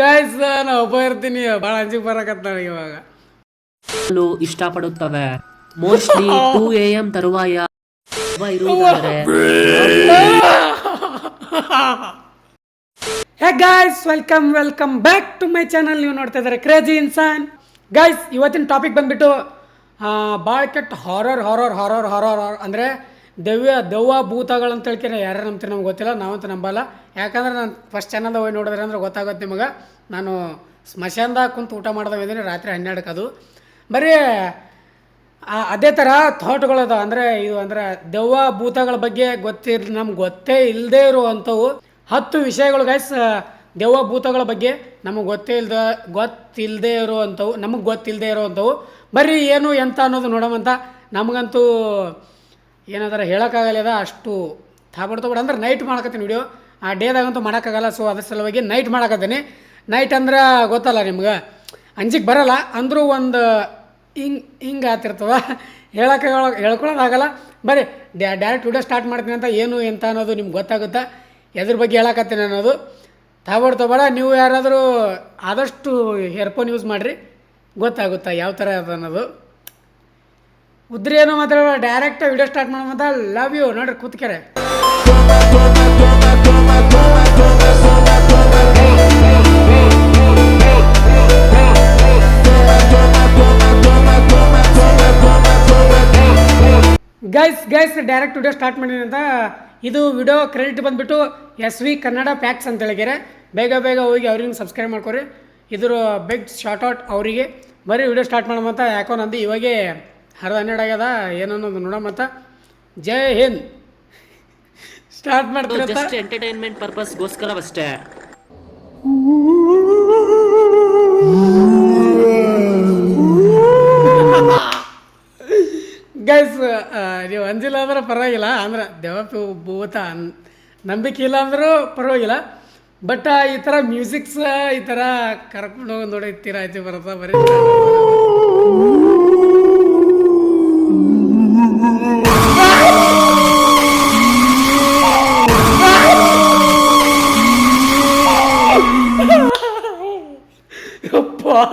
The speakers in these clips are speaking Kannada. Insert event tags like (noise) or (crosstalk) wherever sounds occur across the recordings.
ಗಾಯ್ಸ್ ನಾ ಒಬ್ಬ ಇರ್ತೀನಿ. ಬಹಳ ಅಂಜಿಗೆ ಬರಕತ್ತ ನನಗೆ ಇವಾಗ. ಲು ಇಷ್ಟಪಡುತ್ತವೆ. ಮೋಸ್ಟ್ಲಿ ಟೂ ಎ ಎಂ ತರುವಾಯ guys ಇರುವುದಾದರೆ. Hey guys welcome welcome back to my channel ನೀವು ನೋಡ್ತಾ ಇದ್ದಾರೆ ಕ್ರೇಜಿ ಇನ್ಸಾನ್ ಗಾಯ್ಸ್ ಇವತ್ತಿನ ಟಾಪಿಕ್ ಬಂದ್ಬಿಟ್ಟು ಭಾಳ ಕೆಟ್ಟ ಹಾರರ್ ಹಾರರ್ ಹಾರರ್ ಹಾರರ್ ಅಂದರೆ ದೆವ್ಯ ದೆವ್ವ ಅಂತ ಹೇಳ್ತಾರೆ ಯಾರು ನಂಬ್ತೀರಿ ನಮ್ಗೆ ಗೊತ್ತಿಲ್ಲ, ನಾವಂತೂ ನಂಬಲ್ಲ. ಯಾಕಂದ್ರೆ ನಾನು ಫಸ್ಟ್ ಚಾನಲ್ದಾಗ ಹೋಗಿ ನೋಡಿದ್ರೆ ಅಂದ್ರೆ ಗೊತ್ತಾಗುತ್ತೆ ನಿಮಗೆ. ನಾನು ಸ್ಮಶಾನದಾಗ ಕುಂತು ಊಟ ಮಾಡ್ದಾಗಿದ್ದೀನಿ ರಾತ್ರಿ ಹನ್ನೆರಡಕ್ಕೆ ಅದು. ಬರೀ ಅದೇ ಥರ ಥಾಟ್ಗಳದ ಅಂದರೆ ಇದು ಅಂದರೆ ದೆವ್ವ ಭೂತಗಳ ಬಗ್ಗೆ ಗೊತ್ತಿರ್, ನಮ್ಗೆ ಗೊತ್ತೇ ಇಲ್ಲದೆ ಇರುವಂಥವು. ಹತ್ತು ವಿಷಯಗಳು ಗೈಸ್ ದೆವ್ವ ಭೂತಗಳ ಬಗ್ಗೆ ನಮಗೆ ಗೊತ್ತೇ ಇಲ್ದ ಗೊತ್ತಿಲ್ಲದೆ ಇರುವಂಥವು, ನಮಗೆ ಗೊತ್ತಿಲ್ಲದೆ ಇರುವಂಥವು. ಬರೀ ಏನು ಎಂತ ಅನ್ನೋದು ನೋಡೋಮಂತ ನಮಗಂತೂ ಏನಾದ್ರೆ ಹೇಳೋಕ್ಕಾಗಲ್ಲ ಅಷ್ಟು ತಾಬಡ್ತೋಬಿಡ ಅಂದ್ರೆ ನೈಟ್ ಮಾಡಕತ್ತೀನಿ ವಿಡಿಯೋ ಆ ಡೇದಾಗಂತೂ ಮಾಡೋಕ್ಕಾಗಲ್ಲ ಸೊ ಅದ್ರ ಸಲುವಾಗಿ ನೈಟ್ ಮಾಡಕತ್ತೀನಿ. ನೈಟ್ ಅಂದ್ರೆ ಗೊತ್ತಲ್ಲ ನಿಮ್ಗೆ? ಅಂಜಿಗೆ ಬರಲ್ಲ, ಅಂದರೂ ಒಂದು ಹಿಂಗೆ ಹಿಂಗೆ ಆತಿರ್ತದ. ಹೇಳಕ್ಕೆ ಹೇಳ್ಕೊಳೋದಾಗಲ್ಲ. ಬರೀ ಡೈರೆಕ್ಟ್ ವಿಡಿಯೋ ಸ್ಟಾರ್ಟ್ ಮಾಡ್ತೀನಿ ಅಂತ ಏನು, ಎಂತ ಅನ್ನೋದು ನಿಮ್ಗೆ ಗೊತ್ತಾಗುತ್ತೆ? ಎದ್ರ ಬಗ್ಗೆ ಹೇಳಕತ್ತೀನಿ ಅನ್ನೋದು. ತಾಬೋಡ್ ತಗೋಬೇಡ ನೀವು ಯಾರಾದರೂ ಆದಷ್ಟು ಹೇರ್ಫೋನ್ ಯೂಸ್ ಮಾಡಿರಿ. ಗೊತ್ತಾಗುತ್ತೆ? ಯಾವ ಥರ ಅದು ಅನ್ನೋದು? ಉದ್ರಿ ಏನೋ ಮಾತಾಡೋಣ ಡೈರೆಕ್ಟ್ ವಿಡಿಯೋ ಸ್ಟಾರ್ಟ್ ಮಾಡೋ ಮಾಡೋಣ ಲವ್ ಯು ನೋಡ್ರಿ ಕೂತ್ಕೆರೆ. Guys guys direct video start ಮಾಡಿನಿ ಅಂತ. ಇದು ವಿಡಿಯೋ ಕ್ರೆಡಿಟ್ ಬಂದುಬಿಟ್ಟು ಎಸ್ ವಿ ಕನ್ನಡ ಪ್ಯಾಕ್ಸ್ ಅಂತ ಹೇಳಿದ್ದಾರೆ. ಬೇಗ ಬೇಗ ಹೋಗಿ ಅವ್ರಿಗೆ ಸಬ್ಸ್ಕ್ರೈಬ್ ಮಾಡ್ಕೊರಿ. ಇದ್ರ ಬಿಗ್ ಶಾರ್ಟ್ ಔಟ್ ಅವರಿಗೆ. ಬರೀ ವಿಡಿಯೋ ಸ್ಟಾರ್ಟ್ ಮಾಡೋಮಂತ ಯಾಕೋ ನಂದು ಇವಾಗೇ ಹರಿದ ಹನ್ನೆರಡು ಆಗ್ಯದ ಏನನ್ನೋದು ಮತ್ತು. ಜೈ ಹಿಂದ್. ಸ್ಟಾರ್ಟ್ ಮಾಡ್ತಾರೆ ಜಸ್ಟ್ ಎಂಟರ್ಟೈನ್ಮೆಂಟ್ ಪರ್ಪಸ್ಗೋಸ್ಕರವಷ್ಟೇ ಗೈಸ್ ನೀವು ಅಂಜಿಲ್ಲ ಅಂದ್ರೆ ಪರವಾಗಿಲ್ಲ ಅಂದ್ರೆ ದೆವ್ವ ಪು- ಭೂತ ನಂಬಿಕೆ ಇಲ್ಲ ಅಂದರೂ ಪರವಾಗಿಲ್ಲ. ಬಟ್ ಈ ಥರ ಮ್ಯೂಸಿಕ್ಸ್ ಈ ಥರ ಕರ್ಕೊಂಡು ಹೋಗಿ ನೋಡಿ ತೀರಾ ಆಯ್ತು ಬರುತ್ತೆ ಬರೀ ಯಪ್ಪ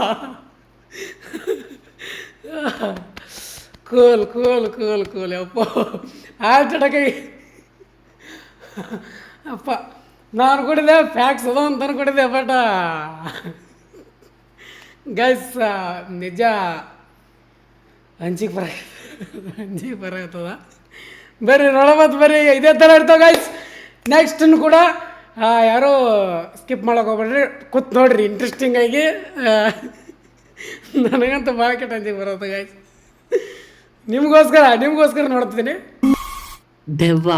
ಕೂಲ್ ಕೂಲ್ ಕೂಲ್ ಕೂಲ್ ಯಪ್ಪ ಹಾರ್ಟ್ ಅಟ್ಯಾಕ್ ಅಪ್ಪ ನಾನು ಕೊಡಿದೆ ಫ್ಯಾಕ್ಸ್ ಅದ ಅಂತ ಅನ್ಕೊಂಡಿದ್ದೆ ಬಟ್ ಗೈಸ್ ನಿಜ ಅಂಜಿಗೆ ಬರ ಅಂಜಿಗೆ ಬರತ್ತದ ಬರ್ರಿ ನೋಡಮತ್ ಬರ್ರಿ ಇದೇ ಥರ ಇರ್ತಾವ ಗೈಸ್ ನೆಕ್ಸ್ಟ್ ಕೂಡ ಆ, ಯಾರೋ ಸ್ಕಿಪ್ ಮಾಡೋಕೆ ಹೋಗ್ಬೇಡ್ರಿ. ಕೂತ್ ನೋಡ್ರಿ ಇಂಟ್ರೆಸ್ಟಿಂಗ್ ಆಗಿ ಆ, ನನಗಂತೂ ಭಾಳ ಕೆಟ್ಟ ಬರೋದು ಗಾಯ್ಸ್ ನಿಮಗೋಸ್ಕರ ನಿಮಗೋಸ್ಕರ ನೋಡ್ತೀನಿ. ದೆವ್ವ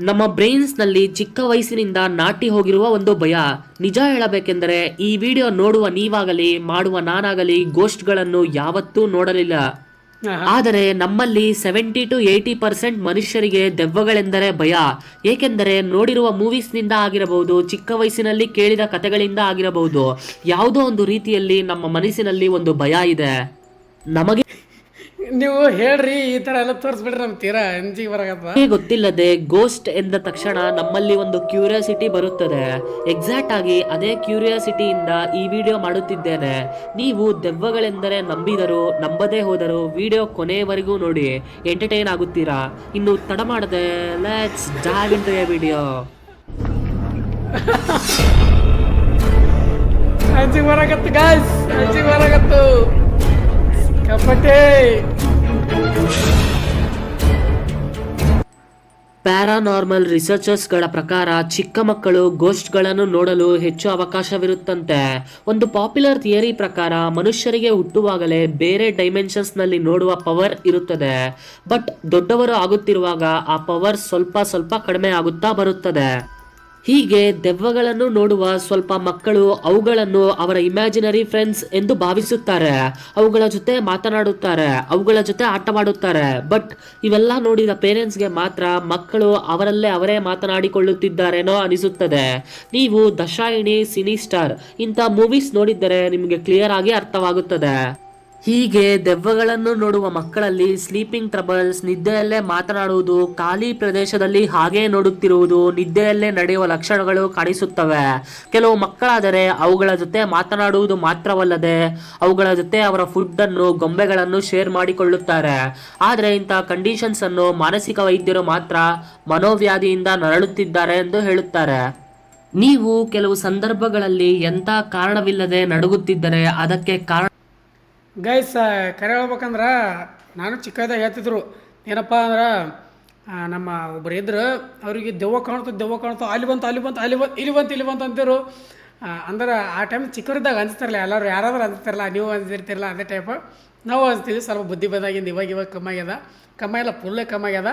ನಮ್ಮ ಬ್ರೈನ್ಸ್ನಲ್ಲಿ ಚಿಕ್ಕ ವಯಸ್ಸಿನಿಂದ ನಾಟಿ ಹೋಗಿರುವ ಒಂದು ಭಯ. ನಿಜ ಹೇಳಬೇಕೆಂದರೆ ಈ ವಿಡಿಯೋ ನೋಡುವ ನೀವಾಗಲಿ ಮಾಡುವ ನಾನಾಗಲಿ ಗೋಷ್ಟ್ಗಳನ್ನು ಯಾವತ್ತೂ ನೋಡಲಿಲ್ಲ. ಆದರೆ ನಮ್ಮಲ್ಲಿ ಸೆವೆಂಟಿ ಟು ಏಯ್ಟಿ ಪರ್ಸೆಂಟ್ ಮನುಷ್ಯರಿಗೆ ದೆವ್ವಗಳೆಂದರೆ ಭಯ. ಏಕೆಂದರೆ ನೋಡಿರುವ ಮೂವೀಸ್ನಿಂದ ಆಗಿರಬಹುದು, ಚಿಕ್ಕ ವಯಸ್ಸಿನಲ್ಲಿ ಕೇಳಿದ ಕಥೆಗಳಿಂದ ಆಗಿರಬಹುದು. ಯಾವುದೋ ಒಂದು ರೀತಿಯಲ್ಲಿ ನಮ್ಮ ಮನಸ್ಸಿನಲ್ಲಿ ಒಂದು ಭಯ ಇದೆ. ನಮಗೆ ನೀವು ಹೇಳ್ರಿ ಈ ತರ ಎಲ್ಲ ತೋರಿಸ್ಬಿಡ್ರಿ ನಮ್ ತೀರಾ ಎಂಜಿ ಬರಕತ್ತ ನಮಗೆ ಗೊತ್ತಿಲ್ಲದೆ ಗೋಸ್ಟ್ ಎಂದ ತಕ್ಷಣ ನಮ್ಮಲ್ಲಿ ಒಂದು ಕ್ಯೂರಿಯಾಸಿಟಿ ಬರುತ್ತದೆ. ಎಕ್ಸಾಕ್ಟ್ ಆಗಿ ಅದೇ ಕ್ಯೂರಿಯಾಸಿಟಿಯಿಂದ ಈ ವಿಡಿಯೋ ಮಾಡುತ್ತಿದ್ದೇನೆ. ನೀವು ದೆವ್ವಗಳೆಂದರೆ ನಂಬಿದರು ನಂಬದೇ ಹೋದರು ವಿಡಿಯೋ ಕೊನೆಯವರೆಗೂ ನೋಡಿ ಎಂಟರ್ಟೈನ್ ಆಗುತ್ತೀರಾ? ಇನ್ನು ತಡ ಮಾಡದೆ let's dive into a video ಅಂಜಿಗೆ guys ಅಂಜಿಗೆ ಕಪಟೆ ಪ್ಯಾರಾನಾರ್ಮಲ್ ರಿಸರ್ಚರ್ಸ್ಗಳ ಪ್ರಕಾರ ಚಿಕ್ಕ ಮಕ್ಕಳು ಗೋಸ್ಟ್ಗಳನ್ನು ನೋಡಲು ಹೆಚ್ಚು ಅವಕಾಶವಿರುತ್ತಂತೆ. ಒಂದು ಪಾಪ್ಯುಲರ್ ಥಿಯರಿ ಪ್ರಕಾರ ಮನುಷ್ಯರಿಗೆ ಹುಟ್ಟುವಾಗಲೇ ಬೇರೆ ಡೈಮೆನ್ಷನ್ಸ್ನಲ್ಲಿ ನೋಡುವ ಪವರ್ ಇರುತ್ತದೆ. ಬಟ್ ದೊಡ್ಡವರು ಆಗುತ್ತಿರುವಾಗ ಆ ಪವರ್ ಸ್ವಲ್ಪ ಸ್ವಲ್ಪ ಕಡಿಮೆ ಆಗುತ್ತಾ ಬರುತ್ತದೆ. ಹೀಗೆ ದೆವ್ವಗಳನ್ನು ನೋಡುವ ಸ್ವಲ್ಪ ಮಕ್ಕಳು ಅವುಗಳನ್ನು ಅವರ ಇಮ್ಯಾಜಿನರಿ ಫ್ರೆಂಡ್ಸ್ ಎಂದು ಭಾವಿಸುತ್ತಾರೆ. ಅವುಗಳ ಜೊತೆ ಮಾತನಾಡುತ್ತಾರೆ, ಅವುಗಳ ಜೊತೆ ಆಟವಾಡುತ್ತಾರೆ ಬಟ್ ಇವೆಲ್ಲ ನೋಡಿದ ಪೇರೆಂಟ್ಸ್ಗೆ ಮಾತ್ರ ಮಕ್ಕಳು ಅವರಲ್ಲೇ ಅವರೇ ಮಾತನಾಡಿಕೊಳ್ಳುತ್ತಿದ್ದಾರೇನೋ ಅನಿಸುತ್ತದೆ. ನೀವು ದಶಾಯಿಣಿ, ಸಿನಿ ಸ್ಟಾರ್ ಇಂಥ ಮೂವೀಸ್ ನೋಡಿದ್ದರೆ ನಿಮಗೆ ಕ್ಲಿಯರ್ ಆಗಿ ಅರ್ಥವಾಗುತ್ತದೆ. ಹೀಗೆ ದೆವ್ವಗಳನ್ನು ನೋಡುವ ಮಕ್ಕಳಲ್ಲಿ ಸ್ಲೀಪಿಂಗ್ ಟ್ರಬಲ್ಸ್ ನಿದ್ದೆಯಲ್ಲೇ ಮಾತನಾಡುವುದು, ಖಾಲಿ ಪ್ರದೇಶದಲ್ಲಿ ಹಾಗೇ ನೋಡುತ್ತಿರುವುದು, ನಿದ್ದೆಯಲ್ಲೇ ನಡೆಯುವ ಲಕ್ಷಣಗಳು ಕಾಣಿಸುತ್ತವೆ. ಕೆಲವು ಮಕ್ಕಳಾದರೆ ಅವುಗಳ ಜೊತೆ ಮಾತನಾಡುವುದು ಮಾತ್ರವಲ್ಲದೆ, ಅವುಗಳ ಜೊತೆ ಅವರ ಫುಡ್ ಅನ್ನು, ಗೊಂಬೆಗಳನ್ನು ಶೇರ್ ಮಾಡಿಕೊಳ್ಳುತ್ತಾರೆ. ಆದರೆ ಇಂತಹ ಕಂಡೀಷನ್ಸ್ ಅನ್ನು ಮಾನಸಿಕ ವೈದ್ಯರು ಮಾತ್ರ ಮನೋವ್ಯಾಧಿಯಿಂದ ನರಳುತ್ತಿದ್ದಾರೆ ಎಂದು ಹೇಳುತ್ತಾರೆ. ನೀವು ಕೆಲವು ಸಂದರ್ಭಗಳಲ್ಲಿ ಎಂಥ ಕಾರಣವಿಲ್ಲದೆ ನಡುಗುತ್ತಿದ್ದರೆ ಅದಕ್ಕೆ ಕಾರಣ ಗೈಸ್ ಕರೆ ಹೇಳ್ಬೇಕಂದ್ರೆ ನಾನು ಚಿಕ್ಕದಾಗ ಹೇಳ್ತಿದ್ರು. ಏನಪ್ಪ ಅಂದ್ರೆ ನಮ್ಮ ಒಬ್ರು ಇದ್ರು, ಅವರಿಗೆ ದೆವ್ವ ಕಾಣ್ತು ದೆವ್ವ ಕಾಣ್ತು, ಅಲ್ಲಿ ಬಂತು ಅಲ್ಲಿ ಬಂತು ಅಲ್ಲಿ ಬಂತು, ಇಲ್ಲಿ ಬಂತು ಇಲ್ಲಿ ಬಂತು ಅಂತಿರು ಅಂದ್ರೆ ಆ ಟೈಮ್ ಚಿಕ್ಕವರಿದ್ದಾಗ ಅನಿಸ್ತಿರಲ್ಲ ಎಲ್ಲರೂ ಯಾರಾದರೂ ಅನಿಸ್ತಿರಲ್ಲ ನೀವು ಅನ್ಸಿರ್ತಿರಲ್ಲ ಅದೇ ಟೈಪ್ ನಾವು ಅನಿಸ್ತೀವಿ ಸ್ವಲ್ಪ ಬುದ್ಧಿ ಬಂದಾಗಿಂದ ಇವಾಗ ಇವಾಗ ಕಮ್ಮಿ ಆಗ್ಯದ. ಇಲ್ಲ ಫುಲ್ಲೇ ಕಮ್ಮಿ ಆಗ್ಯದ.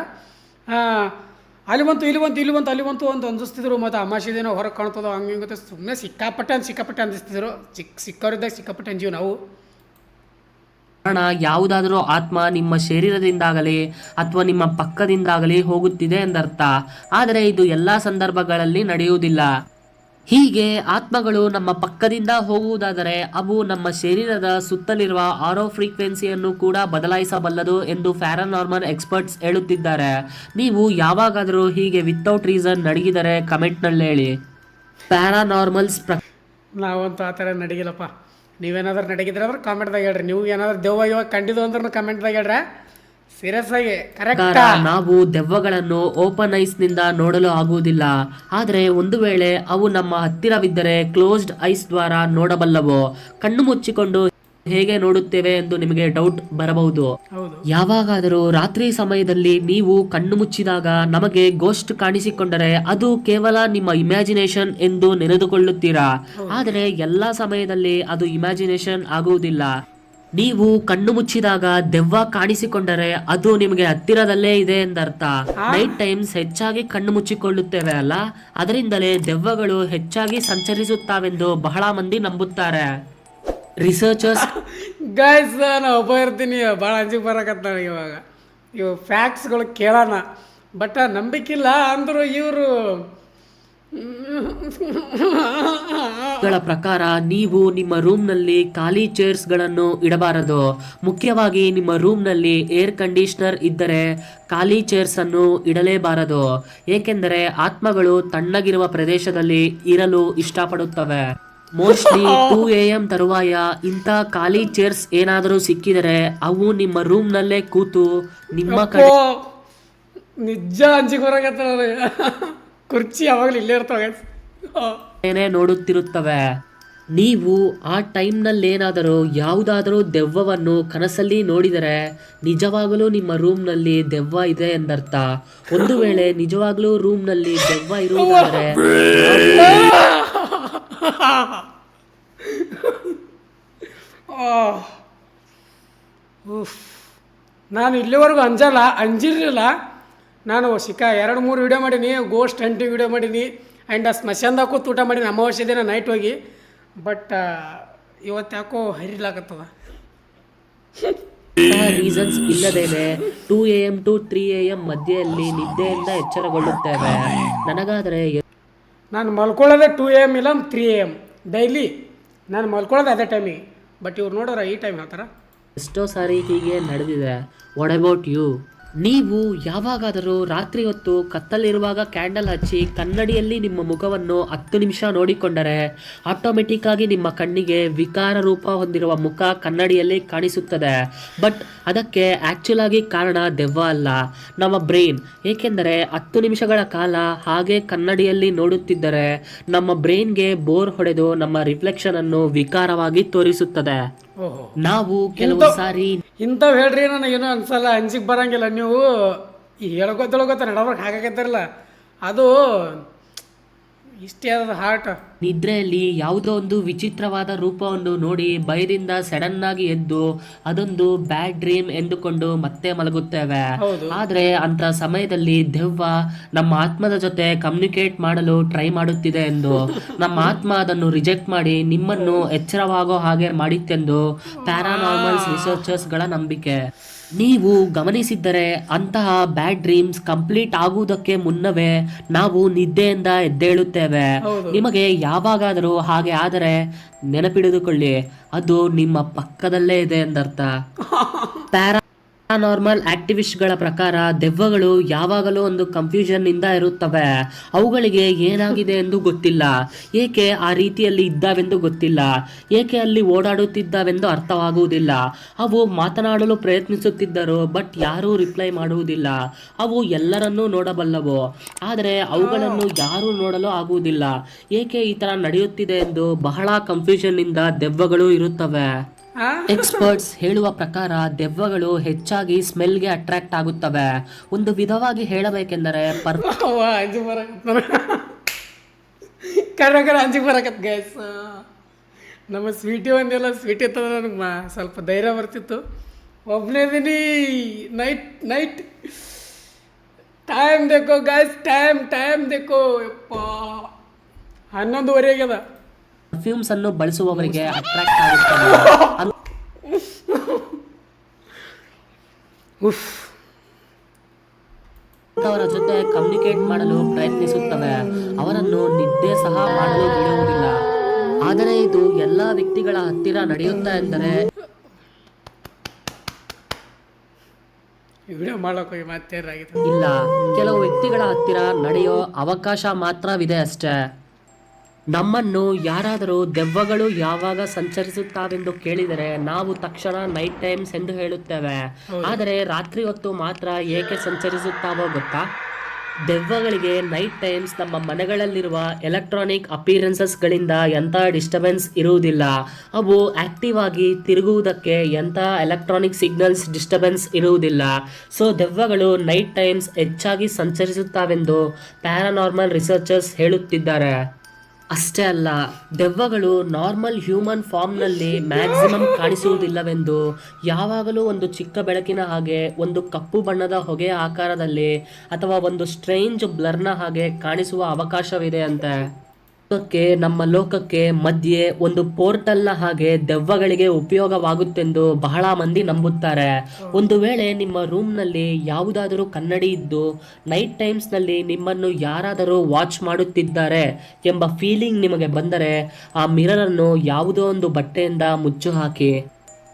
ಅಲ್ಲಿ ಬಂತು, ಇಲ್ಲಿ ಬಂತು ಇಲ್ಲಿ ಬಂತು, ಅಲ್ಲಿ ಬಂತು ಅಂತ ಅಂಜಿಸ್ತಿದ್ರು, ಮತ್ತು ಅಮಾಶಿ ದಿನ ಹೊರಗೆ ಕಾಣ್ತದೋ ಹಂಗೆ ಸುಮ್ಮನೆ ಸಿಕ್ಕಾಪಟ್ಟೆ ಅಂತ ಸಿಕ್ಕಾಪಟ್ಟೆ ಅನಿಸ್ತಿದ್ರು ಚಿಕ್ಕ ಸಿಕ್ಕವರಿದ್ದಾಗ ಸಿಕ್ಕಾಪಟ್ಟೆ ಅಂಜೀವಿ ನಾವು. ಕಾರಣ ಯಾವುದಾದರೂ ಆತ್ಮ ನಿಮ್ಮ ಶರೀರದಿಂದಾಗಲಿ ಅಥವಾ ನಿಮ್ಮ ಪಕ್ಕದಿಂದಾಗಲಿ ಹೋಗುತ್ತಿದೆ ಎಂದರ್ಥ. ಆದರೆ ಇದು ಎಲ್ಲ ಸಂದರ್ಭಗಳಲ್ಲಿ ನಡೆಯುವುದಿಲ್ಲ. ಹೀಗೆ ಆತ್ಮಗಳು ನಮ್ಮ ಪಕ್ಕದಿಂದ ಹೋಗುವುದಾದರೆ ಅವು ನಮ್ಮ ಶರೀರದ ಸುತ್ತಲಿರುವ ಆರೋ ಫ್ರೀಕ್ವೆನ್ಸಿಯನ್ನು ಕೂಡ ಬದಲಾಯಿಸಬಲ್ಲದು ಎಂದು ಪ್ಯಾರಾನಾರ್ಮಲ್ ಎಕ್ಸ್ಪರ್ಟ್ಸ್ ಹೇಳುತ್ತಿದ್ದಾರೆ. ನೀವು ಯಾವಾಗಾದರೂ ಹೀಗೆ ವಿತೌಟ್ ರೀಸನ್ ನಡಗಿದರೆ ಕಮೆಂಟ್ನಲ್ಲಿ ಹೇಳಿ. ಪ್ಯಾರಾನಾರ್ಮಲ್ಸ್ ಪ್ರ ನಾವಂತೂ ಆ ಥರ ನಡಗಿಲ್ಲಪ್ಪ. ನೀವೇನಾದ್ರೂ ನಡಗಿದ್ರೆ ಅಂದ್ರೆ ಕಾಮೆಂಟ್ದಾಗ ಹೇಳ್ರಿ. ನೀವು ಏನಾದ್ರೂ ದೆವ್ವ ಇವಾಗ ಕಂಡಿದ್ದು ಅಂದ್ರೆ ಕಮೆಂಟ್ದಾಗ ಹೇಳ್ರ. ಸೀರಿಯಸ್ ಆಗಿ ಕರೆಕ್ಟ್ ನಾವು ದೆವ್ವಗಳನ್ನು ಓಪನ್ ಐಸ್ನಿಂದ ನೋಡಲು ಆಗುವುದಿಲ್ಲ. ಆದರೆ ಒಂದು ವೇಳೆ ಅವು ನಮ್ಮ ಹತ್ತಿರವಿದ್ದರೆ ಕ್ಲೋಸ್ಡ್ ಐಸ್ ದ್ವಾರ ನೋಡಬಲ್ಲವು? ಕಣ್ಣು ಮುಚ್ಚಿಕೊಂಡು ಹೇಗೆ ನೋಡುತ್ತೇವೆ ಎಂದು ನಿಮಗೆ ಡೌಟ್ ಬರಬಹುದು. ಹೌದು. ಯಾವಾಗಾದರೂ ರಾತ್ರಿ ಸಮಯದಲ್ಲಿ ನೀವು ಕಣ್ಣು ಮುಚ್ಚಿದಾಗ ನಮಗೆ ಗೋಸ್ಟ್ ಕಾಣಿಸಿಕೊಂಡರೆ ಅದು ಕೇವಲ ನಿಮ್ಮ ಇಮ್ಯಾಜಿನೇಷನ್ ಎಂದು ನೆನೆದುಕೊಳ್ಳುತ್ತೀರಾ? ಆದರೆ ಎಲ್ಲಾ ಸಮಯದಲ್ಲಿ ಅದು ಇಮ್ಯಾಜಿನೇಷನ್ ಆಗುವುದಿಲ್ಲ. ನೀವು ಕಣ್ಣು ಮುಚ್ಚಿದಾಗ ದೆವ್ವ ಕಾಣಿಸಿಕೊಂಡರೆ ಅದು ನಿಮಗೆ ಹತ್ತಿರದಲ್ಲೇ ಇದೆ ಎಂದರ್ಥ. ನೈಟ್ ಟೈಮ್ಸ್ ಹೆಚ್ಚಾಗಿ ಕಣ್ಣು ಮುಚ್ಚಿಕೊಳ್ಳುತ್ತೇವೆ ಅಲ್ಲ? ಅದರಿಂದಲೇ ದೆವ್ವಗಳು ಹೆಚ್ಚಾಗಿ ಸಂಚರಿಸುತ್ತಾವೆಂದು ಬಹಳ ಮಂದಿ ನಂಬುತ್ತಾರೆ. ರಿಸರ್ಚರ್ಸ್ ಗೈಸ್ ನಾನು ಒಬ್ಬ ಇರ್ತೀನಿ. ಭಾಳ ಅಂಜಿಗೆ ಬರಕತ್ತ ನನಗೆ ಇವಾಗ. ಇವು ಫ್ಯಾಕ್ಟ್ಸ್ಗಳು ಕೇಳೋಣ. ಬಟ್ ನಂಬಿಕಿಲ್ಲ ಅಂದರು ಇವರು (laughs) ಗಳ ಪ್ರಕಾರ ನೀವು ನಿಮ್ಮ ರೂಮ್ನಲ್ಲಿ ಖಾಲಿ ಚೇರ್ಸ್ಗಳನ್ನು ಇಡಬಾರದು. ಮುಖ್ಯವಾಗಿ ನಿಮ್ಮ ರೂಮ್ನಲ್ಲಿ ಏರ್ ಕಂಡೀಷನರ್ ಇದ್ದರೆ ಖಾಲಿ ಚೇರ್ಸ್ ಅನ್ನು ಇಡಲೇಬಾರದು. ಏಕೆಂದರೆ ಆತ್ಮಗಳು ತಣ್ಣಗಿರುವ ಪ್ರದೇಶದಲ್ಲಿ ಇರಲು ಇಷ್ಟಪಡುತ್ತವೆ. ಮೋಸ್ಟ್ಲಿ ಟೂ ಎ ಎಂ ತರುವಾಯ ಇಂಥ ಖಾಲಿ ಚೇರ್ಸ್ ಏನಾದರೂ ಸಿಕ್ಕಿದರೆ ಅವು ನಿಮ್ಮ ರೂಮ್ನಲ್ಲೇ ಕೂತು ನಿಮ್ಮ ಕಡೆ ನಿಜ ಅಂಜಿಗೆ ಹೊರಗತ್ತೆ (laughs) ಕುರ್ಚಿ ಯಾವಾಗಲೂ ಇಲ್ಲೇ ಇರ್ತಾವೆ. ಏನೇ ನೋಡುತ್ತಿರುತ್ತವೆ ನೀವು ಆ ಟೈಮ್ನಲ್ಲೇನಾದರೂ ಯಾವುದಾದರೂ ದೆವ್ವವನ್ನು ಕನಸಲ್ಲಿ ನೋಡಿದರೆ ನಿಜವಾಗಲೂ ನಿಮ್ಮ ರೂಮ್ನಲ್ಲಿ ದೆವ್ವ ಇದೆ ಎಂದರ್ಥ ಒಂದು ವೇಳೆ ನಿಜವಾಗಲೂ ರೂಮ್ನಲ್ಲಿ ದೆವ್ವ ಇರುವುದಾದರೆ. (laughs) (laughs) ನಾನು ಇಲ್ಲಿವರೆಗೂ ಅಂಜಲ್ಲ, ಅಂಜಿರಲಿಲ್ಲ. ನಾನು ಸಿಕ್ಕ ಎರಡು ಮೂರು ವಿಡಿಯೋ ಮಾಡೀನಿ ಗೋಸ್ಟ್ ಹಂಟಿ ವಿಡಿಯೋ ಮಾಡೀನಿ ಆ್ಯಂಡ್ ಆ ಸ್ಮಶಾನದಾಗ ಕೂತು ಊಟ ಮಾಡೀನಿ ಅಮಾವಾಸ್ಯೆ ದಿನ ನೈಟ್ ಹೋಗಿ. ಬಟ್ ಇವತ್ತು ಯಾಕೋ ಹರಿಲಾಗತ್ತದ? ರೀಸನ್ಸ್ ಇಲ್ಲದೇನೆ two A M to three A M ಮಧ್ಯೆಯಲ್ಲಿ ನಿದ್ದೆಯಿಂದ ಎಚ್ಚರಗೊಳ್ಳುತ್ತೇವೆ. ನನಗಾದರೆ ನಾನು ಮಲ್ಕೊಳ್ಳೋದೇ ಟೂ ಎ ಎಂ ಇಲ್ಲ ತ್ರೀ ಎ ಎಂ ಡೈಲಿ ನಾನು ಮಲ್ಕೊಳ್ಳೋದು ಅದೇ ಟೈಮಿಗೆ ಬಟ್ ಇವ್ರು ನೋಡೋರ ಈ ಟೈಮ್ ಹೇಳ್ತಾರ ಎಷ್ಟೋ ಸಾರಿ ಹೀಗೆ ನಡೆದಿದೆ. ವಾಟ್ ಅಬೌಟ್ ಯು ನೀವು ಯಾವಾಗಾದರೂ ರಾತ್ರಿ ಹೊತ್ತು ಕತ್ತಲಿರುವಾಗ ಕ್ಯಾಂಡಲ್ ಹಚ್ಚಿ ಕನ್ನಡಿಯಲ್ಲಿ ನಿಮ್ಮ ಮುಖವನ್ನು ಹತ್ತು ನಿಮಿಷ ನೋಡಿಕೊಂಡರೆ ಆಟೋಮೆಟಿಕ್ ಆಗಿ ನಿಮ್ಮ ಕಣ್ಣಿಗೆ ವಿಕಾರ ರೂಪ ಹೊಂದಿರುವ ಮುಖ ಕನ್ನಡಿಯಲ್ಲಿ ಕಾಣಿಸುತ್ತದೆ. ಬಟ್ ಅದಕ್ಕೆ ಆ್ಯಕ್ಚುಲ್ ಆಗಿ ಕಾರಣ ದೆವ್ವ ಅಲ್ಲ ನಮ್ಮ ಬ್ರೈನ್. ಏಕೆಂದರೆ ಹತ್ತು ನಿಮಿಷಗಳ ಕಾಲ ಹಾಗೆ ಕನ್ನಡಿಯಲ್ಲಿ ನೋಡುತ್ತಿದ್ದರೆ ನಮ್ಮ ಬ್ರೈನ್ಗೆ ಬೋರ್ ಹೊಡೆದು ನಮ್ಮ ರಿಫ್ಲೆಕ್ಷನ್ ಅನ್ನು ವಿಕಾರವಾಗಿ ತೋರಿಸುತ್ತದೆ. ನಾವು ಕೆಲವು ಸಾರಿ ಇಂಥವು ಹೇಳ್ರಿ, ನನಗೇನು ಅನ್ಸಲ್ಲ ಅಂಜಿಗೆ ಬರಂಗಿಲ್ಲ. ನೀವು ಈ ಹೇಳ್ಕೊತೊಳಗೊತ್ತ ನಡಬರ್ಕ್ ಹಾಕಾಕತ್ತಿರಲ್ಲ ಅದು ಇಷ್ಟೇ ಅದ ಹಾರ್ಟ್ ನಿದ್ರೆಯಲ್ಲಿ ಯಾವುದೋ ಒಂದು ವಿಚಿತ್ರವಾದ ರೂಪವನ್ನು ನೋಡಿ ಭಯದಿಂದ ಸಡನ್ ಆಗಿ ಎದ್ದು ಅದೊಂದು ಬ್ಯಾಡ್ ಡ್ರೀಮ್ ಎಂದುಕೊಂಡು ಮತ್ತೆ ಮಲಗುತ್ತೇವೆ. ಆದ್ರೆ ಅಂತ ಸಮಯದಲ್ಲಿ ದೆವ್ವ ನಮ್ಮ ಆತ್ಮದ ಜೊತೆ ಕಮ್ಯುನಿಕೇಟ್ ಮಾಡಲು ಟ್ರೈ ಮಾಡುತ್ತಿದೆ ಎಂದು. ನಮ್ಮ ಆತ್ಮ ಅದನ್ನು ರಿಜೆಕ್ಟ್ ಮಾಡಿ ನಿಮ್ಮನ್ನು ಎಚ್ಚರವಾಗೋ ಹಾಗೆ ಮಾಡಿತ್ತೆಂದು ಪ್ಯಾರಾನಾರ್ಮಲ್ಸ್ ರಿಸರ್ಚರ್ಸ್ಗಳ ನಂಬಿಕೆ. ನೀವು ಗಮನಿಸಿದ್ದರೆ ಅಂತಹ ಬ್ಯಾಡ್ ಡ್ರೀಮ್ಸ್ ಕಂಪ್ಲೀಟ್ ಆಗುವುದಕ್ಕೆ ಮುನ್ನವೇ ನಾವು ನಿದ್ದೆಯಿಂದ ಎದ್ದೇಳುತ್ತೇವೆ. ನಿಮಗೆ ಯಾವಾಗಾದರೂ ಹಾಗೆ ಆದರೆ ನೆನಪಿಡಿದುಕೊಳ್ಳಿ ಅದು ನಿಮ್ಮ ಪಕ್ಕದಲ್ಲೇ ಇದೆ ಎಂದರ್ಥ. ಪ್ಯಾರಾ (laughs) ನಾರ್ಮಲ್ ಆಕ್ಟಿವಿಸ್ಟ್ಗಳ ಪ್ರಕಾರ ದೆವ್ವಗಳು ಯಾವಾಗಲೂ ಒಂದು ಕನ್ಫ್ಯೂಷನ್ ಇಂದ ಇರುತ್ತವೆ. ಅವುಗಳಿಗೆ ಏನಾಗಿದೆ ಎಂದು ಗೊತ್ತಿಲ್ಲ. ಏಕೆ ಆ ರೀತಿಯಲ್ಲಿ ಇದ್ದಾವೆಂದು ಗೊತ್ತಿಲ್ಲ. ಏಕೆ ಅಲ್ಲಿ ಓಡಾಡುತ್ತಿದ್ದಾವೆಂದು ಅರ್ಥವಾಗುವುದಿಲ್ಲ. ಅವು ಮಾತನಾಡಲು ಪ್ರಯತ್ನಿಸುತ್ತಿದ್ದರು ಬಟ್ ಯಾರೂ ರಿಪ್ಲೈ ಮಾಡುವುದಿಲ್ಲ. ಅವು ಎಲ್ಲರನ್ನೂ ನೋಡಬಲ್ಲವು. ಆದರೆ ಅವುಗಳನ್ನು ಯಾರೂ ನೋಡಲು ಆಗುವುದಿಲ್ಲ. ಏಕೆ ಈ ತರ ನಡೆಯುತ್ತಿದೆ ಎಂದು ಬಹಳ ಕನ್ಫ್ಯೂಷನ್ನಿಂದ ದೆವ್ವಗಳು ಇರುತ್ತವೆ? (laughs) ಎಕ್ಸ್ಪರ್ಟ್ಸ್ ಹೇಳುವ ಪ್ರಕಾರ ದೆವ್ವಗಳು ಹೆಚ್ಚಾಗಿ ಸ್ಮೆಲ್ಗೆ ಅಟ್ರಾಕ್ಟ್ ಆಗುತ್ತವೆ. ಒಂದು ವಿಧವಾಗಿ ಹೇಳಬೇಕೆಂದರೆ ಪರ್ ಅಂಜಿಗೆ ಬರಕತ್ ಗ್ಯಾಸ್ ನಮ್ಮ ಸ್ವೀಟಿ ಒಂದೆಲ್ಲ ಸ್ವೀಟ್ ಇತ್ತಂದ್ರೆ ನನಗೆ ಮಾ ಸ್ವಲ್ಪ ಧೈರ್ಯ ಬರ್ತಿತ್ತು. ಒಬ್ಬನೇ ದಿನಿ ನೈಟ್ ನೈಟ್ ಟೈಮ್ ದೇಕೋ ಗಾಯ್ಸ್ ಟೈಮ್ ಟೈಮ್ ದೇಕೋ ಯಪ್ಪ ಹನ್ನೊಂದುವರೆ ಆಗ್ಯದ. ಪರ್ಫ್ಯೂಮ್ಸ್ ಅನ್ನು ಬಳಸುವವರಿಗೆ ಅಟ್ರಾಕ್ಟ್ ಆಗುತ್ತೆ ಅವರ ಜೊತೆ ಕಮ್ಯುನಿಕೇಟ್ ಮಾಡಲು ಪ್ರಯತ್ನಿಸುತ್ತವೆ. ಅವರನ್ನು ನಿದ್ದೆ ಸಹ ಮಾಡಲು ಬಿಡುವುದಿಲ್ಲ. ಆದರೆ ಇದು ಎಲ್ಲ ವ್ಯಕ್ತಿಗಳ ಹತ್ತಿರ ನಡೆಯುತ್ತಾ ಎಂದರೆ ಇಲ್ಲ ಕೆಲವು ವ್ಯಕ್ತಿಗಳ ಹತ್ತಿರ ನಡೆಯೋ ಅವಕಾಶ ಮಾತ್ರವಿದೆ ಅಷ್ಟೇ. ನಮ್ಮನ್ನು ಯಾರಾದರೂ ದೆವ್ವಗಳು ಯಾವಾಗ ಸಂಚರಿಸುತ್ತಾವೆಂದು ಕೇಳಿದರೆ ನಾವು ತಕ್ಷಣ ನೈಟ್ ಟೈಮ್ಸ್ ಎಂದು ಹೇಳುತ್ತೇವೆ. ಆದರೆ ರಾತ್ರಿ ಹೊತ್ತು ಮಾತ್ರ ಏಕೆ ಸಂಚರಿಸುತ್ತಾವೋ ಗೊತ್ತಾ? ದೆವ್ವಗಳಿಗೆ ನೈಟ್ ಟೈಮ್ಸ್ ನಮ್ಮ ಮನೆಗಳಲ್ಲಿರುವ ಎಲೆಕ್ಟ್ರಾನಿಕ್ ಅಪಿಯರೆನ್ಸಸ್ಗಳಿಂದ ಎಂಥ ಡಿಸ್ಟರ್ಬೆನ್ಸ್ ಇರುವುದಿಲ್ಲ. ಅವು ಆಕ್ಟಿವ್ ಆಗಿ ತಿರುಗುವುದಕ್ಕೆ ಎಂಥ ಎಲೆಕ್ಟ್ರಾನಿಕ್ ಸಿಗ್ನಲ್ಸ್ ಡಿಸ್ಟರ್ಬೆನ್ಸ್ ಇರುವುದಿಲ್ಲ. ಸೊ ದೆವ್ವಗಳು ನೈಟ್ ಟೈಮ್ಸ್ ಹೆಚ್ಚಾಗಿ ಸಂಚರಿಸುತ್ತಾವೆಂದು ಪ್ಯಾರಾನಾರ್ಮಲ್ ರಿಸರ್ಚರ್ಸ್ ಹೇಳುತ್ತಿದ್ದಾರೆ. ಅಷ್ಟೇ ಅಲ್ಲ, ದೆವ್ವಗಳು ನಾರ್ಮಲ್ ಹ್ಯೂಮನ್ ಫಾರ್ಮ್ನಲ್ಲಿ ಮ್ಯಾಕ್ಸಿಮಮ್ ಕಾಣಿಸುವುದಿಲ್ಲವೆಂದು ಯಾವಾಗಲೂ ಒಂದು ಚಿಕ್ಕ ಬೆಳಕಿನ ಹಾಗೆ, ಒಂದು ಕಪ್ಪು ಬಣ್ಣದ ಹೊಗೆಯ ಆಕಾರದಲ್ಲಿ ಅಥವಾ ಒಂದು ಸ್ಟ್ರೇಂಜ್ ಬ್ಲರ್ನ ಹಾಗೆ ಕಾಣಿಸುವ ಅವಕಾಶವಿದೆ ಅಂತೆ. ಲೋಕಕ್ಕೆ ನಮ್ಮ ಲೋಕಕ್ಕೆ ಮಧ್ಯೆ ಒಂದು ಪೋರ್ಟಲ್ನ ಹಾಗೆ ದೆವ್ವಗಳಿಗೆ ಉಪಯೋಗವಾಗುತ್ತೆಂದು ಬಹಳ ಮಂದಿ ನಂಬುತ್ತಾರೆ. ಒಂದು ವೇಳೆ ನಿಮ್ಮ ರೂಮ್ನಲ್ಲಿ ಯಾವುದಾದರೂ ಕನ್ನಡಿ ಇದ್ದು, ನೈಟ್ ಟೈಮ್ಸ್ನಲ್ಲಿ ನಿಮ್ಮನ್ನು ಯಾರಾದರೂ ವಾಚ್ ಮಾಡುತ್ತಿದ್ದಾರೆ ಎಂಬ ಫೀಲಿಂಗ್ ನಿಮಗೆ ಬಂದರೆ ಆ ಮಿರರನ್ನು ಯಾವುದೋ ಒಂದು ಬಟ್ಟೆಯಿಂದ ಮುಚ್ಚು ಹಾಕಿ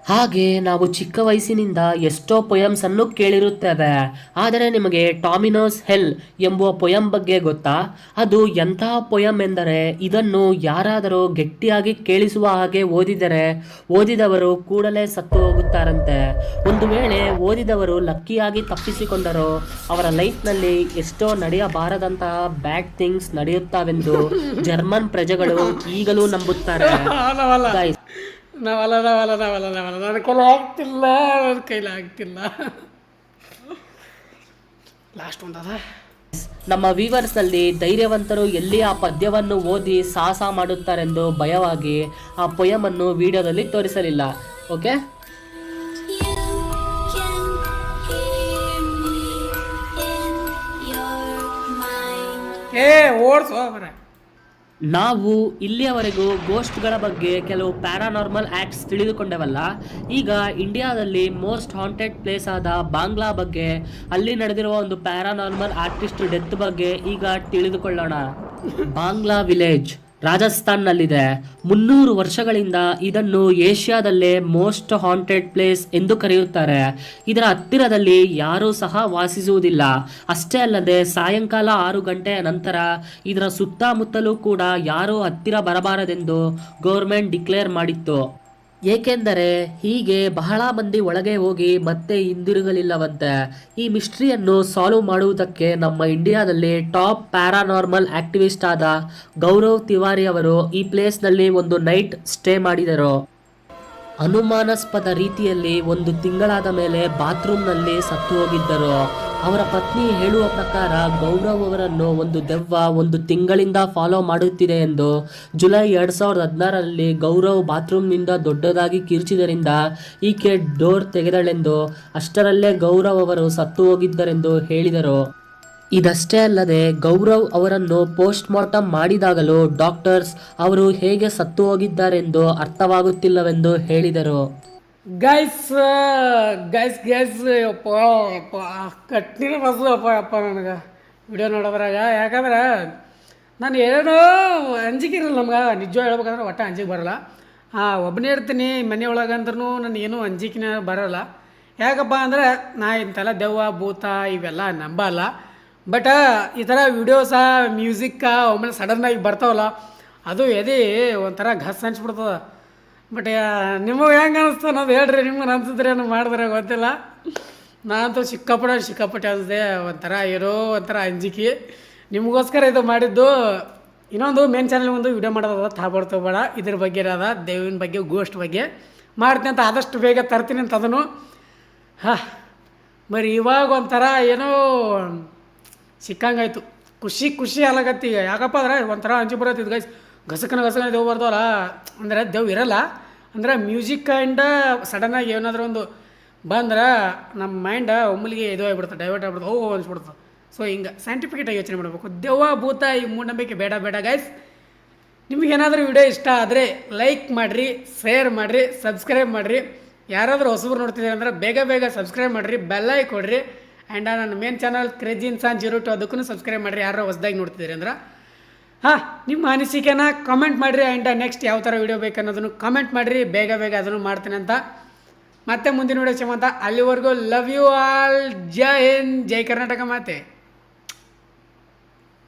ಹಾಗೆ ನಾವು ಚಿಕ್ಕ ವಯಸ್ಸಿನಿಂದ ಎಷ್ಟೋ ಪೊಯಮ್ಸ್ ಅನ್ನು ಕೇಳಿರುತ್ತೇವೆ. ಆದರೆ ನಿಮಗೆ ಟಾಮಿನೋಸ್ ಹೆಲ್ ಎಂಬುವ ಪೊಯಮ್ ಬಗ್ಗೆ ಗೊತ್ತಾ? ಅದು ಎಂಥ ಪೊಯಮ್ ಎಂದರೆ ಇದನ್ನು ಯಾರಾದರೂ ಗಟ್ಟಿಯಾಗಿ ಕೇಳಿಸುವ ಹಾಗೆ ಓದಿದರೆ ಓದಿದವರು ಕೂಡಲೇ ಸತ್ತು ಹೋಗುತ್ತಾರಂತೆ. ಒಂದು ವೇಳೆ ಓದಿದವರು ಲಕ್ಕಿಯಾಗಿ ತಪ್ಪಿಸಿಕೊಂಡರೂ ಅವರ ಲೈಫ್ನಲ್ಲಿ ಎಷ್ಟೋ ನಡೆಯಬಾರದಂತಹ ಬ್ಯಾಡ್ ಥಿಂಗ್ಸ್ ನಡೆಯುತ್ತಾವೆಂದು ಜರ್ಮನ್ ಪ್ರಜೆಗಳು ಈಗಲೂ ನಂಬುತ್ತಾರೆ. (laughs) ನಾವಲ್ಲ ನಾವಲ್ಲ ನಾವಲ್ಲ ನಾವಲ್ಲ ನನ್ನ ಕೊಲ ಆಗ್ತಿಲ್ಲ ನನ್ನ ಕೈಲಿ ಆಗ್ತಿಲ್ಲ. ಲಾಸ್ಟ್ ಒಂದದ ನಮ್ಮ ವೀವರ್ಸ್ನಲ್ಲಿ ಧೈರ್ಯವಂತರು ಎಲ್ಲಿ ಆ ಪದ್ಯವನ್ನು ಓದಿ ಸಾಹಸ ಮಾಡುತ್ತಾರೆಂದು ಭಯವಾಗಿ ಆ ಪೊಯಮ್ ಅನ್ನು ವಿಡಿಯೋದಲ್ಲಿ ತೋರಿಸಲಿಲ್ಲ. ಓಕೆ ಏ ಓಡ್ಸೋ ಮರ ನಾವು ಇಲ್ಲಿಯವರೆಗೂ ಗೋಸ್ಟ್ಗಳ ಬಗ್ಗೆ ಕೆಲವು ಪ್ಯಾರಾನಾರ್ಮಲ್ ಆಕ್ಟ್ಸ್ ತಿಳಿದುಕೊಂಡೆವಲ್ಲ, ಈಗ ಇಂಡಿಯಾದಲ್ಲಿ ಮೋಸ್ಟ್ ಹಾಂಟೆಡ್ ಪ್ಲೇಸ್ ಆದ ಬಾಂಗ್ಲಾ ಬಗ್ಗೆ, ಅಲ್ಲಿ ನಡೆದಿರುವ ಒಂದು ಪ್ಯಾರಾನಾರ್ಮಲ್ ಆರ್ಟಿಸ್ಟ್ ಡೆತ್ ಬಗ್ಗೆ ಈಗ ತಿಳಿದುಕೊಳ್ಳೋಣ. ಬಾಂಗ್ಲಾ ವಿಲೇಜ್ ರಾಜಸ್ಥಾನ್ನಲ್ಲಿದೆ. ಮುನ್ನೂರು ವರ್ಷಗಳಿಂದ ಇದನ್ನು ಏಷ್ಯಾದಲ್ಲೇ ಮೋಸ್ಟ್ ಹಾಂಟೆಡ್ ಪ್ಲೇಸ್ ಎಂದು ಕರೆಯುತ್ತಾರೆ. ಇದರ ಹತ್ತಿರದಲ್ಲಿ ಯಾರೂ ಸಹ ವಾಸಿಸುವುದಿಲ್ಲ. ಅಷ್ಟೇ ಅಲ್ಲದೆ ಸಾಯಂಕಾಲ ಆರು ಗಂಟೆಯ ನಂತರ ಇದರ ಸುತ್ತಮುತ್ತಲೂ ಕೂಡ ಯಾರೂ ಹತ್ತಿರ ಬರಬಾರದೆಂದು ಗೌರ್ಮೆಂಟ್ ಡಿಕ್ಲೇರ್ ಮಾಡಿತ್ತು. ಏಕೆಂದರೆ ಹೀಗೆ ಬಹಳ ಮಂದಿ ಒಳಗೆ ಹೋಗಿ ಮತ್ತೆ ಹಿಂದಿರುಗಲಿಲ್ಲವಂತೆ. ಈ ಮಿಸ್ಟ್ರಿಯನ್ನು ಸಾಲ್ವ್ ಮಾಡುವುದಕ್ಕೆ ನಮ್ಮ ಇಂಡಿಯಾದಲ್ಲಿ ಟಾಪ್ ಪ್ಯಾರಾನಾರ್ಮಲ್ ಆಕ್ಟಿವಿಸ್ಟ್ ಆದ ಗೌರವ್ ತಿವಾರಿ ಅವರು ಈ ಪ್ಲೇಸ್ನಲ್ಲಿ ಒಂದು ನೈಟ್ ಸ್ಟೇ ಮಾಡಿದರು. ಅನುಮಾನಾಸ್ಪದ ರೀತಿಯಲ್ಲಿ ಒಂದು ತಿಂಗಳಾದ ಮೇಲೆ ಬಾತ್ರೂಮ್ನಲ್ಲಿ ಸತ್ತು ಹೋಗಿದ್ದರು. ಅವರ ಪತ್ನಿ ಹೇಳುವ ಪ್ರಕಾರ ಗೌರವ್ ಅವರನ್ನು ಒಂದು ದೆವ್ವ ಒಂದು ತಿಂಗಳಿಂದ ಫಾಲೋ ಮಾಡುತ್ತಿದೆ ಎಂದು ಜುಲೈ ಎರಡು ಸಾವಿರದ ಹದಿನಾರರಲ್ಲಿ ಗೌರವ್ ಬಾತ್ರೂಮ್ನಿಂದ ದೊಡ್ಡದಾಗಿ ಕಿರ್ಚಿದರಿಂದ ಈಕೆ ಡೋರ್ ತೆಗೆದಳೆಂದು ಅಷ್ಟರಲ್ಲೇ ಗೌರವ್ ಅವರು ಸತ್ತು ಹೋಗಿದ್ದರೆಂದು ಹೇಳಿದರು. ಇದಷ್ಟೇ ಅಲ್ಲದೆ ಗೌರವ್ ಅವರನ್ನು ಪೋಸ್ಟ್ ಮಾರ್ಟಮ್ ಮಾಡಿದಾಗಲೂ ಡಾಕ್ಟರ್ಸ್ ಅವರು ಹೇಗೆ ಸತ್ತು ಹೋಗಿದ್ದಾರೆಂದು ಅರ್ಥವಾಗುತ್ತಿಲ್ಲವೆಂದು ಹೇಳಿದರು. ಗೈಸ್ ಗೈಸ್ ಗೈಸ್ ಅಪ್ಪ ಅಪ್ಪ ಕಟ್ಟಿನ ಬಸ್ಸು ಅಪ್ಪ ಅಪ್ಪ ನನಗೆ. ವಿಡಿಯೋ ನೋಡೋದ್ರಾಗ, ಯಾಕಂದ್ರೆ ನಾನು ಏನೋ ಅಂಜಿಕೆ ಇರಲ್ಲ ನಮ್ಗೆ. ನಿಜ ಹೇಳ್ಬೇಕಂದ್ರೆ ಒಟ್ಟು ಅಂಜಿಕೆ ಬರಲ್ಲ. ಹಾಂ ಒಬ್ಬನೇ ಇರ್ತೀನಿ, ಮನೆ ಒಳಗಂದ್ರೂ ನನಗೆ ಏನೂ ಅಂಜಿಕೆನೇ ಬರಲ್ಲ. ಯಾಕಪ್ಪ ಅಂದ್ರೆ ನಾ ಇಂಥೆಲ್ಲ ದೆವ್ವ, ಭೂತ ಇವೆಲ್ಲ ನಂಬಲ್ಲ. ಬಟ್, ಈ ಥರ ವಿಡಿಯೋಸ ಮ್ಯೂಸಿಕ್ಕ ಒಮ್ಮೆ ಸಡನ್ನಾಗಿ ಬರ್ತಾವಲ್ಲ, ಅದು ಎದೆ ಒಂಥರ ಘಸ್ ಅನ್ಸ್ಬಿಡ್ತದೆ. ಬಟ್ ನಿಮಗೆ ಹೆಂಗೆ ಅನಿಸ್ತು ಅನ್ನೋದು ಹೇಳ್ರಿ, ನಿಮ್ಗೆ ಅನ್ಸಿದ್ರೆ ಏನು ಮಾಡಿದ್ರೆ ಗೊತ್ತಿಲ್ಲ. ನಾನಂತೂ ಸಿಕ್ಕಾಪಟ್ಟೆ ಸಿಕ್ಕಾಪಟ್ಟೆ ಅನಿಸಿದೆ, ಒಂಥರ ಏನೋ ಒಂಥರ ಅಂಜಿಕೆ. ನಿಮಗೋಸ್ಕರ ಇದು ಮಾಡಿದ್ದು, ಇನ್ನೊಂದು ಮೇನ್ ಚಾನಲ್ ಒಂದು ವಿಡಿಯೋ ಮಾಡೋದ ತಾಬಾರ್ದು ಬೇಡ ಇದ್ರ ಬಗ್ಗೆ ಇರೋದ, ದೇವಿನ ಬಗ್ಗೆ ಗೋಸ್ಟ್ ಬಗ್ಗೆ. ಮಾಡ್ತೀನಿ ಅಂತ ಆದಷ್ಟು ಬೇಗ ತರ್ತೀನಿ ಅಂತ ಅದನ್ನು. ಹಾಂ ಬರೀ ಇವಾಗ ಒಂಥರ ಏನೋ ಸಿಕ್ಕಂಗಾಯ್ತು. ಖುಷಿ ಖುಷಿ ಅಲಾಗತ್ತಿ. ಯಾಕಪ್ಪ ಅಂದ್ರೆ ಒಂಥರ ಅಂಜಿ ಬರುತ್ತೆ ಗೈಸ್ ಗಸಕನ ಗಸಕನ ದೇವ್ ಬರ್ದವಲ್ಲ, ಅಂದರೆ ದೇವ್ ಇರಲ್ಲ. ಅಂದರೆ ಮ್ಯೂಸಿಕ್ ಆ್ಯಂಡ್ ಸಡನ್ನಾಗಿ ಏನಾದರೂ ಒಂದು ಬಂದ್ರೆ ನಮ್ಮ ಮೈಂಡ್ ಒಮ್ಮಲಿಗೆ ಇದು ಆಗಿಬಿಡುತ್ತೆ ಡೈವರ್ಟ್ ಆಗ್ಬಿಡುತ್ತೆ ಹೋಗೋ ಅನ್ಸ್ಬಿಡ್ತದೆ ಸೊ ಹಿಂಗೆ ಸೈಂಟಿಫಿಕಟಾಗಿ ಯೋಚನೆ ಮಾಡಬೇಕು. ದೆವ್ವ, ಭೂತ, ಈ ಮೂಢನಂಬಿಕೆ ಬೇಡ ಬೇಡ ಗೈಸ್ ನಿಮಗೇನಾದರೂ ವಿಡಿಯೋ ಇಷ್ಟ ಆದರೆ ಲೈಕ್ ಮಾಡಿರಿ ಶೇರ್ ಮಾಡಿರಿ ಸಬ್ಸ್ಕ್ರೈಬ್ ಮಾಡಿರಿ. ಯಾರಾದರೂ ಹೊಸಬ್ರು ನೋಡ್ತಿದ್ದೀರಿ ಅಂದ್ರೆ ಬೇಗ ಬೇಗ ಸಬ್ಸ್ಕ್ರೈಬ್ ಮಾಡಿರಿ ಬೆಲ್ಲೈ ಕೊಡಿರಿ. ಆ್ಯಂಡ್ ನನ್ನ main channel crazy Insaan zero two ಅದಕ್ಕೂ ಸಬ್ಸ್ಕ್ರೈಬ್ ಮಾಡಿರಿ. ಯಾರೋ ಹೊಸದಾಗಿ ನೋಡ್ತಿದ್ದೀರಿ ಅಂದ್ರೆ ಹಾಂ, ನಿಮ್ಮ ಅನಿಸಿಕೆನ ಕಮೆಂಟ್ ಮಾಡಿರಿ ಆ್ಯಂಡ್ ನೆಕ್ಸ್ಟ್ ಯಾವ ಥರ ವೀಡಿಯೋ ಬೇಕು ಅನ್ನೋದನ್ನು ಕಮೆಂಟ್ ಮಾಡಿರಿ. ಬೇಗ ಬೇಗ ಅದನ್ನು ಮಾಡ್ತೀನಿ ಅಂತ. ಮತ್ತೆ ಮುಂದಿನ ವಿಡಿಯೋ ಚಮಂತ ಅಲ್ಲಿವರೆಗೂ love you all Jai Hind, Jai Karnataka ಮಾತೆ.